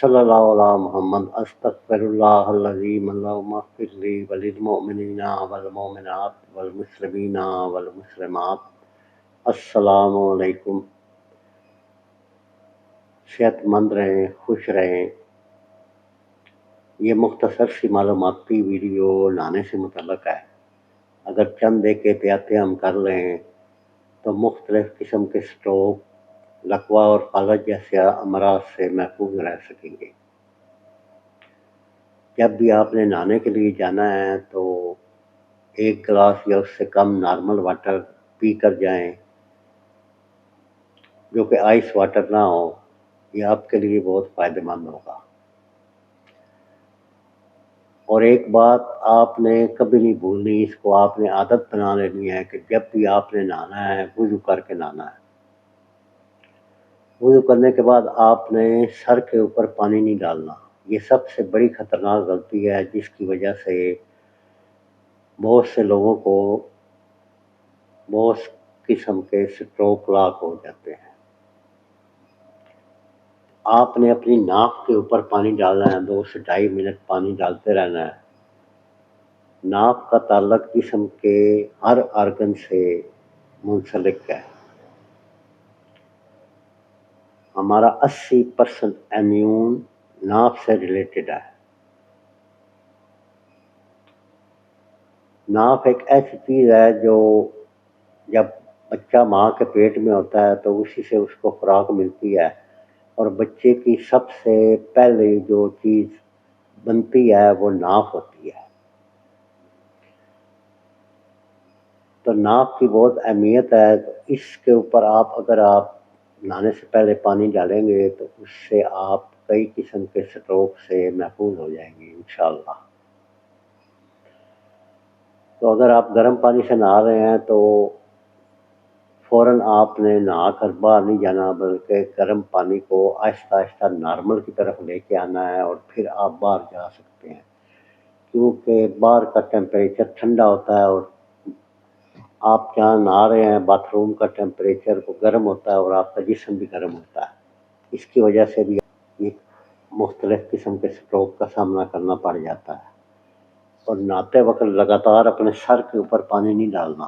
صلی اللہ علیہ محمد استغفر اللہ العظیم اللہم اغفر لی وللمؤمنین والمؤمنات والمسلمین والمسلمات. السلام علیکم صحت مند رہیں، خوش رہیں. یہ مختصر سی معلوماتی ویڈیو نانے سے متعلق ہے۔ اگر چند ایک احتیاطیں ہم کر لیں تو مختلف قسم کے سٹروک لقوا اور فالج جیسے امراض سے محفوظ رہ سکیں گے۔ جب بھی آپ نے نہانے کے لیے جانا ہے تو ایک گلاس یا اس سے کم نارمل واٹر پی کر جائیں۔ جو کہ آئس واٹر نہ ہو، یہ آپ کے لیے بہت فائدہ مند ہوگا۔ اور ایک بات آپ نے کبھی نہیں بھولنی، اس کو آپ نے عادت بنا لینی ہے کہ جب بھی آپ نے نہانا ہے، وضو کر کے نہانا ہے۔ وضو کرنے کے بعد آپ نے سر کے اوپر پانی نہیں ڈالنا۔ یہ سب سے بڑی خطرناک غلطی ہے جس کی وجہ سے بہت سے لوگوں کو بہت قسم کے سٹروک لاک ہو جاتے ہیں۔ آپ نے اپنی ناک کے اوپر پانی ڈالنا ہے، دو سے ڈھائی منٹ پانی ڈالتے رہنا ہے۔ ناک کا تعلق جسم کے ہر آرگن سے منسلک ہے۔ ہمارا اسی پرسنٹ امیون ناف سے ریلیٹڈ ہے۔ ناف ایک ایسی چیز ہے جو جب بچہ ماں کے پیٹ میں ہوتا ہے تو اسی سے اس کو خوراک ملتی ہے اور بچے کی سب سے پہلے جو چیز بنتی ہے وہ ناف ہوتی ہے۔ تو ناف کی بہت اہمیت ہے، تو اس کے اوپر آپ اگر آپ نہانے سے پہلے پانی ڈالیں گے تو اس سے آپ کئی قسم کے سٹروک سے محفوظ ہو جائیں گے انشاءاللہ۔ تو اگر آپ گرم پانی سے نہا رہے ہیں تو فوراً آپ نے نہا کر باہر نہیں جانا، بلکہ گرم پانی کو آہستہ آہستہ نارمل کی طرف لے کے آنا ہے اور پھر آپ باہر جا سکتے ہیں۔ کیونکہ باہر کا ٹیمپریچر ٹھنڈا ہوتا ہے اور آپ جہاں نہا رہے ہیں باتھ روم کا ٹیمپریچر کو گرم ہوتا ہے اور آپ کا جسم بھی گرم ہوتا ہے۔ اس کی وجہ سے بھی ایک مختلف قسم کے سٹروک کا سامنا کرنا پڑ جاتا ہے۔ اور نہاتے وقت لگاتار اپنے سر کے اوپر پانی نہیں ڈالنا۔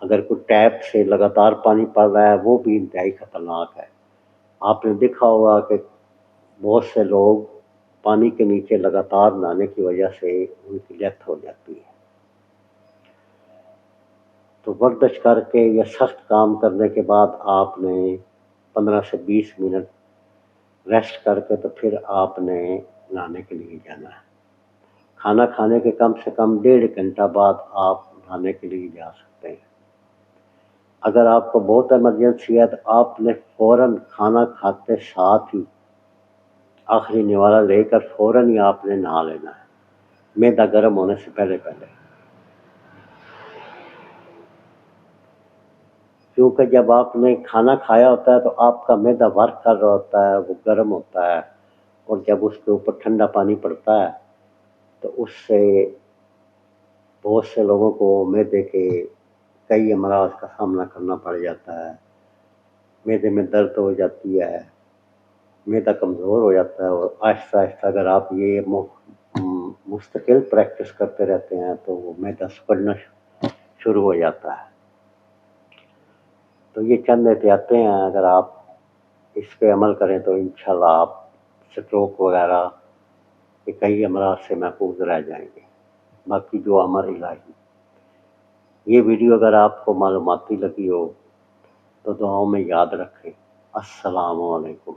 اگر کوئی ٹیپ سے لگاتار پانی پڑ رہا ہے، وہ بھی انتہائی خطرناک ہے۔ آپ نے دیکھا ہوگا کہ بہت سے لوگ پانی کے نیچے لگاتار نہانے کی وجہ سے ان کی ڈیتھ ہو جاتی ہے۔ تو ورزش کر کے یا سخت کام کرنے کے بعد آپ نے پندرہ سے بیس منٹ ریسٹ کر کے تو پھر آپ نے نہانے کے لیے جانا ہے۔ کھانا کھانے کے کم سے کم ڈیڑھ گھنٹہ بعد آپ نہانے کے لیے جا سکتے ہیں۔ اگر آپ کو بہت ایمرجنسی ہے تو آپ نے فوراً کھانا کھاتے ساتھ ہی آخری نوالا لے کر فوراً ہی آپ نے نہا لینا ہے۔ میدا گرم ہونے سے پہلے پہلے۔ کیونکہ جب آپ نے کھانا کھایا ہوتا ہے تو آپ کا میدا ورک کر رہا ہوتا ہے، وہ گرم ہوتا ہے اور جب اس کے اوپر ٹھنڈا پانی پڑتا ہے تو اس سے بہت سے لوگوں کو میدے کے کئی امراض کا سامنا کرنا پڑ جاتا ہے۔ میدے میں درد ہو جاتی ہے، میدا کمزور ہو جاتا ہے اور آہستہ آہستہ اگر آپ یہ مستقل پریکٹس کرتے رہتے ہیں تو وہ میدا سکڑنا شروع ہو جاتا ہے۔ تو یہ چند احتیاطیں ہیں، اگر آپ اس پہ عمل کریں تو انشاءاللہ آپ سٹروک وغیرہ کے کئی امراض سے محفوظ رہ جائیں گے۔ باقی جو امر الہی۔ یہ ویڈیو اگر آپ کو معلوماتی لگی ہو تو دعاؤں میں یاد رکھیں۔ السلام علیکم۔